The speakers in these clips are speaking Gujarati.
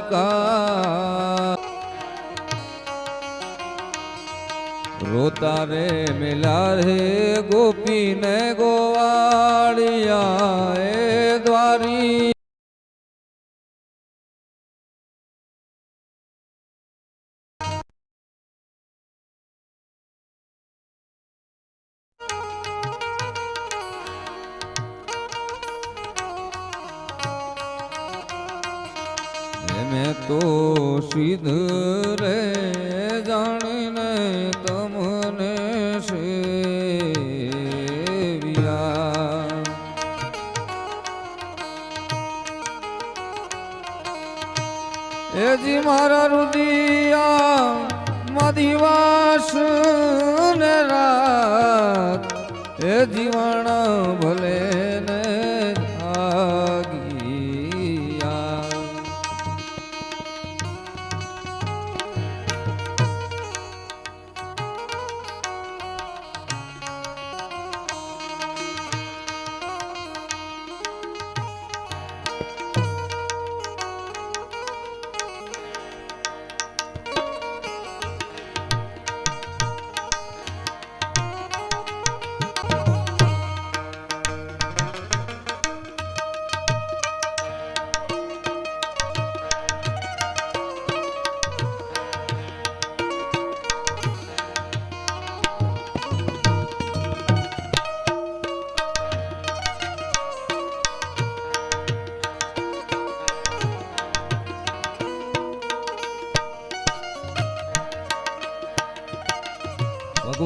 દ્વારિકા. રોતા રે મિલા રે ગોપીને ગોવાળિયા મેં તો સિદ્ધ રે જાણીને તમને સેવ્યા. એજી મારા રુદિયા મધિવાસ ને રાત એ જીવણ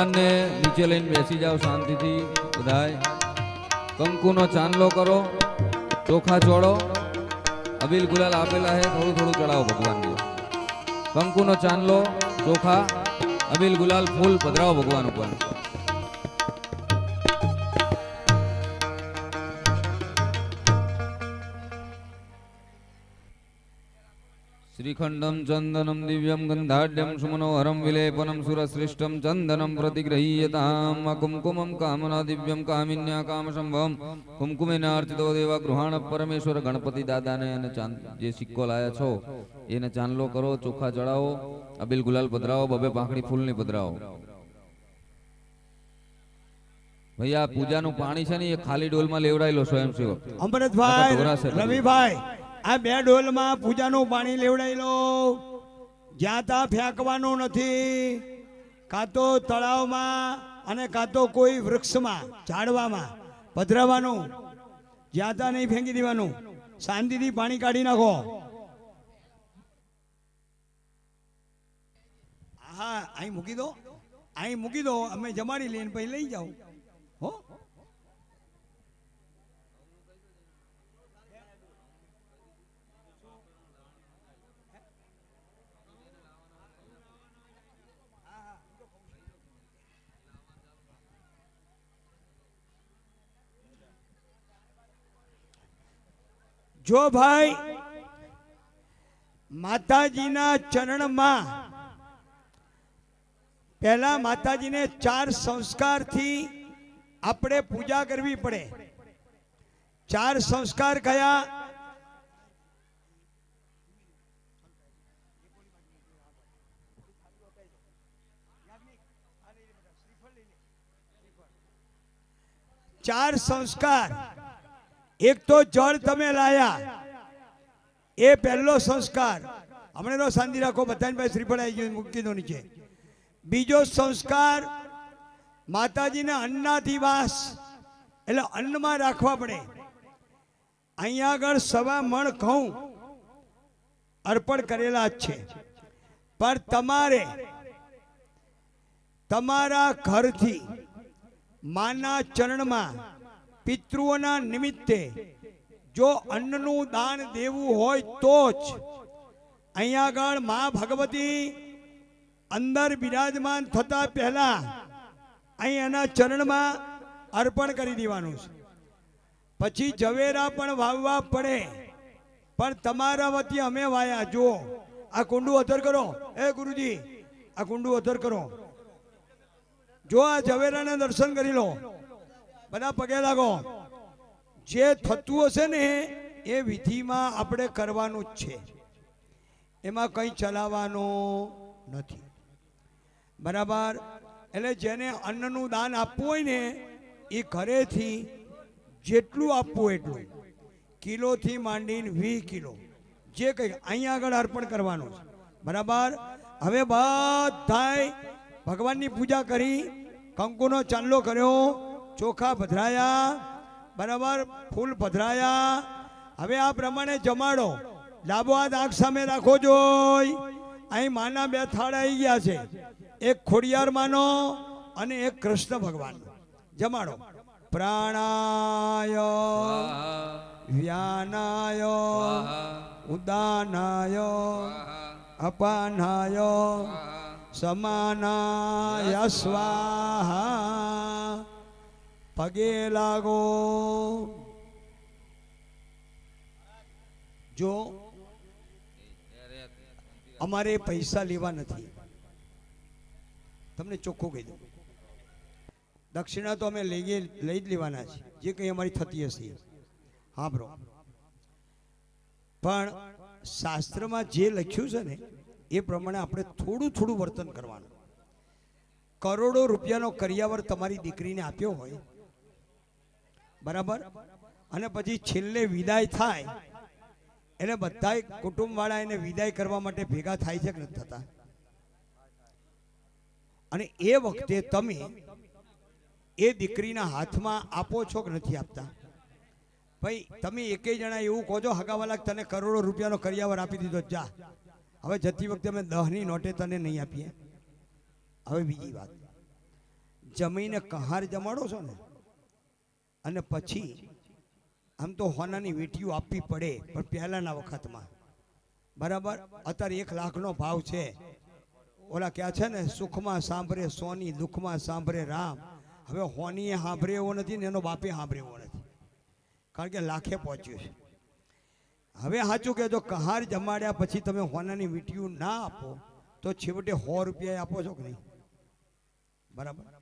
ભગવાનને નીચે લઈને બેસી જાઓ શાંતિથી, બધાય. કંકુનો ચાંદલો કરો, ચોખા ચોળો. અબીલ ગુલાલ આપેલા છે થોડું થોડું ચડાવો ભગવાનને. કંકુનો ચાંદલો, ચોખા, અબીલ ગુલાલ ફૂલ પધરાવો ભગવાન ઉપર. શ્રીખંડમ ચંદનમ દિવ્યમ ગંધાઢ્યમ સુમનોહરમ વિલેપનમ સુરશ્રેષ્ઠમ ચંદનમ પ્રતિગૃહ્યતામ કુમકુમમ કામના દિવ્યમ કામિન્યા કામસંભવમ કુમકુમેના અર્ચિતો દેવા ગૃહાણ પરમેશ્વર ગણપતિ દાદાને અને જે સિક્કો લાયા છો એને ચાંદલો કરો ચોખા ચડાવો અબિલ ગુલાલ પધરાવો બબે પાંખડી ફૂલની પધરાવો ભૈયા પૂજાનું પાણી છે ને એ ખાલી ડોલમાં લેવડાયેલો સ્વયંસેવક અમરતભાઈ રવિભાઈ આ બે ડોલમાં પૂજાનું પાણી લેવડાવી લો જ્યાં ત્યાં ફેંકવાનું નથી, કાં તો તળાવમાં અને કાં તો કોઈ વૃક્ષમાં, ઝાડવામાં પધરાવાનું, જ્યાં ત્યાં નહીં ફેંકી દેવાનું. શાંતિથી પાણી કાઢી નાખો. હા અહીં મૂકી દો. અહીં મૂકી દો. અમે જમાડી લઈને પછી લઈ જાઓ હો જો ભાઈ, માતાજીના ચરણમાં પહેલા માતાજીને ચાર સંસ્કારથી આપણે પૂજા કરવી પડે. ચાર સંસ્કાર કયા? ચાર સંસ્કાર. એક તો જળ તમે લાયા. એ પહેલો સંસ્કાર. હમણાંનો શાંતિ રાખો, બધાની પાસે શ્રીફળ આવી મૂકી દો નીચે. બીજો સંસ્કાર, માતાજીને અન્નાથી વાસ, એટલે અન્નમાં રાખવા પડે. અહીંયા આગળ સવા મણ ઘઉં અર્પણ કરેલા જ છે. પણ તમારે તમારા ઘરથી, માના ચરણમાં પિતૃઓના નિમિત્તે જો અન્નનું દાન દેવું હોય તો જ અહીંયા આગળ મા ભગવતી અંદર બિરાજમાન થતા પહેલા અહીં એના ચરણમાં અર્પણ કરી દેવાનું છે. પછી ઝવેરા પણ વાવવા પડે. પણ તમારા વતી અમે વાયા. જુઓ, આ કુંડું અધર કરો. એ ગુરુજી, આ કુંડું અધર કરો. જો આ ઝવેરાના દર્શન કરી લો. બધા પગે લાગો. જે થતું હશે ને, એ વિધિમાં આપણે કરવાનું જ છે. એમાં કંઈ ચલાવવાનું નથી. બરાબર? એટલે જેને અન્નનું દાન આપવું હોય ને, એ ઘરેથી જેટલું આપવું એટલું. કિલોથી માંડીને વીસ કિલો. જે કંઈ અહીંયા આગળ અર્પણ કરવાનું છે. બરાબર? હવે બધાય ભગવાનની પૂજા કરી, કંકુનો ચાંદલો કર્યો. ચોખા પધરાયા બરાબર, ફૂલ પધરાયા હવે આ પ્રમાણે જમાડો. ડાબો હાથ આંખ સામે રાખો જોઈ. અહીં માના બે થાળ આવી ગયા છે. એક ખોડિયાર માનો અને એક કૃષ્ણ ભગવાન. જમાડો. પ્રાણાય, વ્યાનાય, ઉદાનાય, અપાનાય, સમાનાય, સ્વાહા. પગે લાગો. જો અમારે પૈસા લેવા નથી, તમને ચોખ્ખું કહી દઉં. દક્ષિણા તો અમે લઈએ લઈ જ લેવાના છે, જે કંઈ અમારી થતી હશે. હા બ્રો પણ શાસ્ત્રમાં જે લખ્યું છે ને, એ પ્રમાણે આપણે થોડું થોડું વર્તન કરવાનું. કરોડો રૂપિયાનો કરિયાવર તમારી દીકરીને આપ્યો હોય બરાબર? અને પછી છેલ્લે વિદાય થાય, એટલે બધા કુટુંબવાળા એને વિદાય કરવા માટે ભેગા થાય છે કે નથી થતા? અને એ વખતે તમે એ દીકરીના હાથમાં આપો છો કે નથી આપતા? ભાઈ, તમે એકેય જણા એવું કહો છો હગાવાલા તને કરોડો રૂપિયાનો કરિયાવર આપી દીધો, જા. હવે જતી વખતે અમે દહની નોટે તને નહીં આપીએ. હવે બીજી વાત. જમીને કહાર જમાડો છો ને? અને પછી આમ તો હોનાની વીંટીઓ આપવી પડે, પણ પહેલાના વખતમાં. બરાબર? અત્યારે એક લાખનો ભાવ છે. ઓલા ક્યાં છે ને, સુખમાં સાંભળે, સોની દુઃખમાં સાંભળે, રામ. હવે હોનીએ સાંભળે એવો નથી ને, એનો બાપે સાંભળે એવો નથી. કારણ કે લાખે પહોંચ્યું છે. હવે સાચું કે જો કહાર જમાડ્યા પછી તમે હોનાની વીંટીઓ ના આપો, તો છેવટે સો રૂપિયા આપો છો કે નહીં? બરાબર?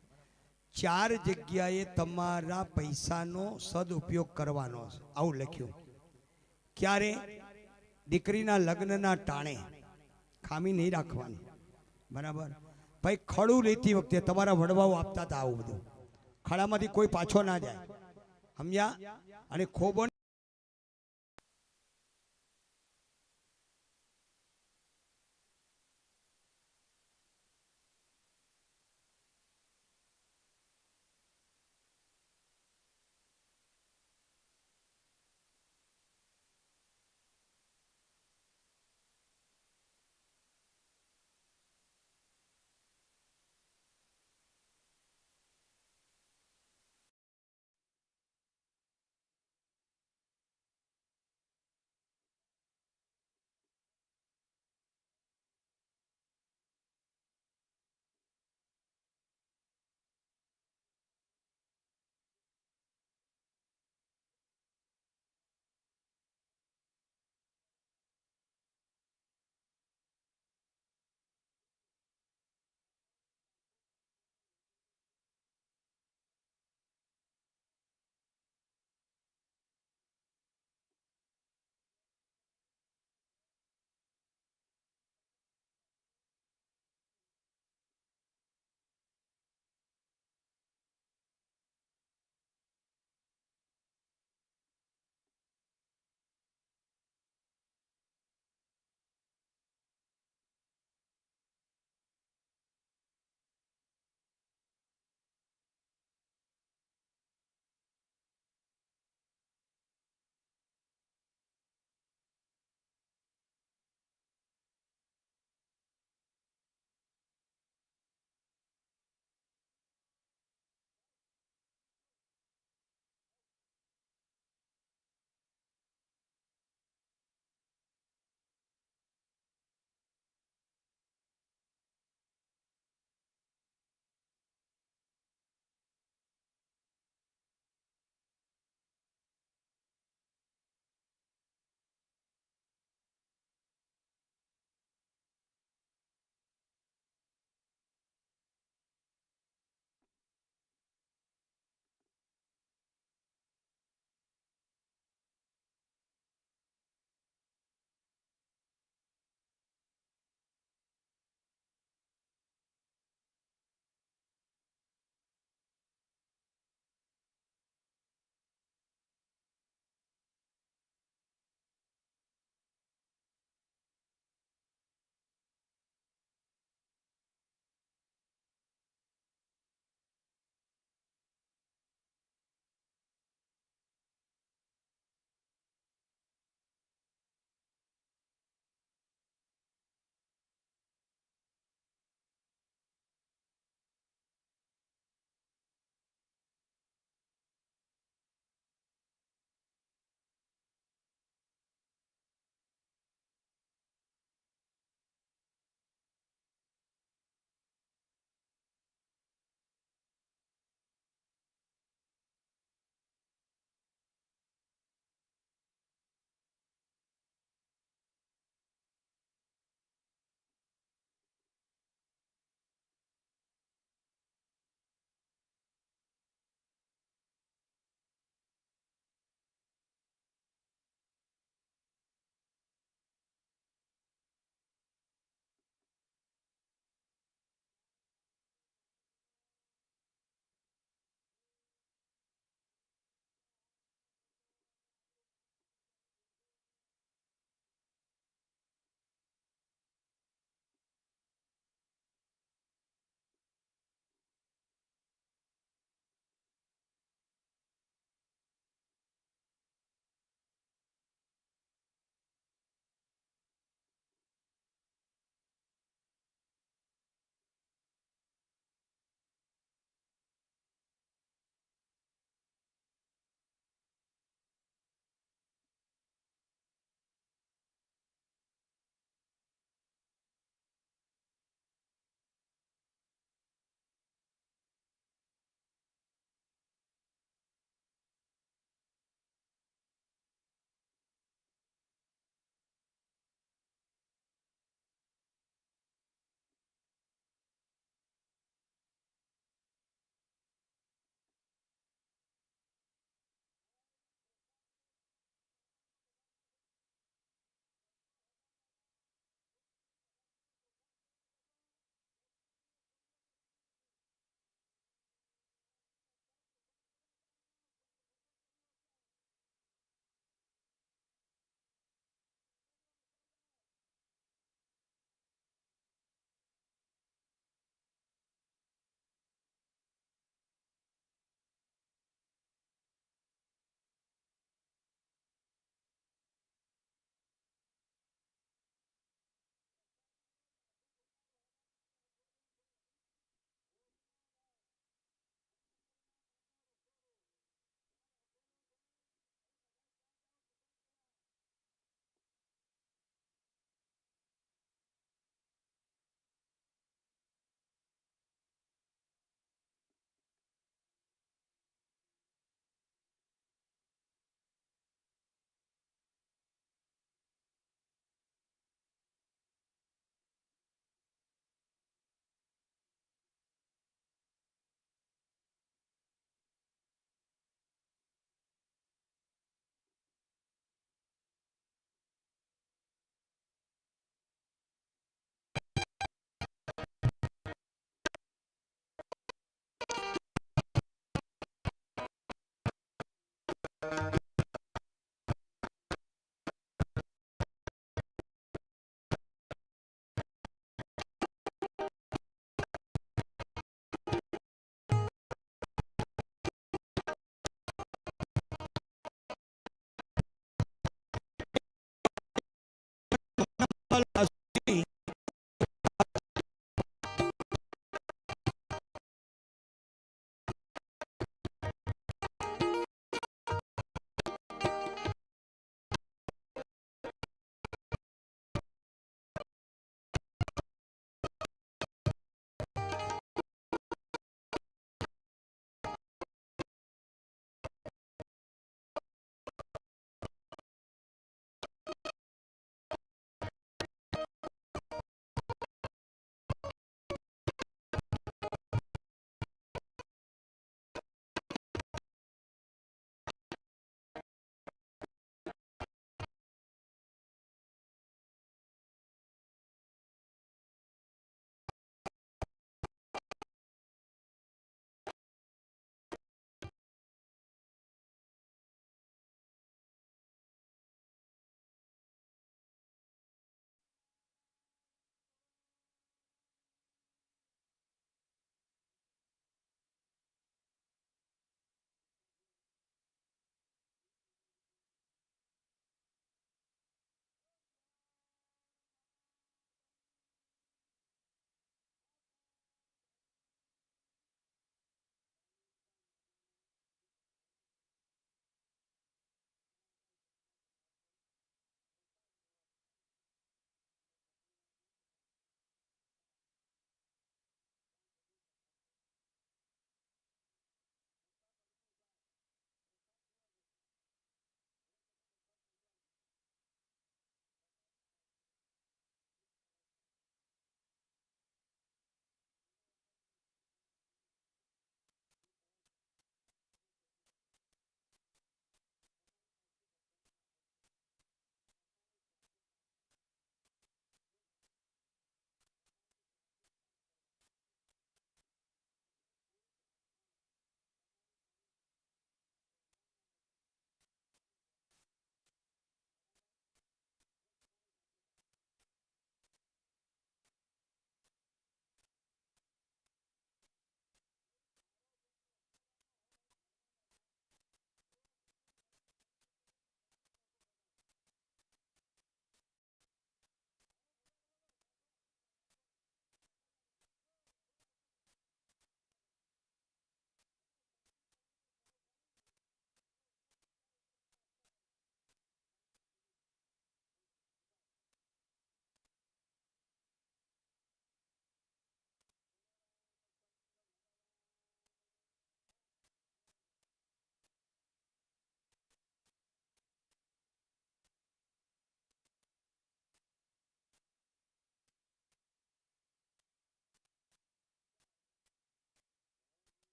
ચાર જગ્યાએ તમારા પૈસાનો સદુપયોગ કરવાનો છે. આવું લખ્યું. ક્યારે? દીકરીના લગ્નના ટાણે. ખામી નહીં રાખવાની. બરાબર? ભાઈ, ખડું લેતી વખતે તમારા વડવાઓ આપતા હતા આવું બધું. ખડામાંથી કોઈ પાછો ના જાય. સમજ્યા? અને ખોબો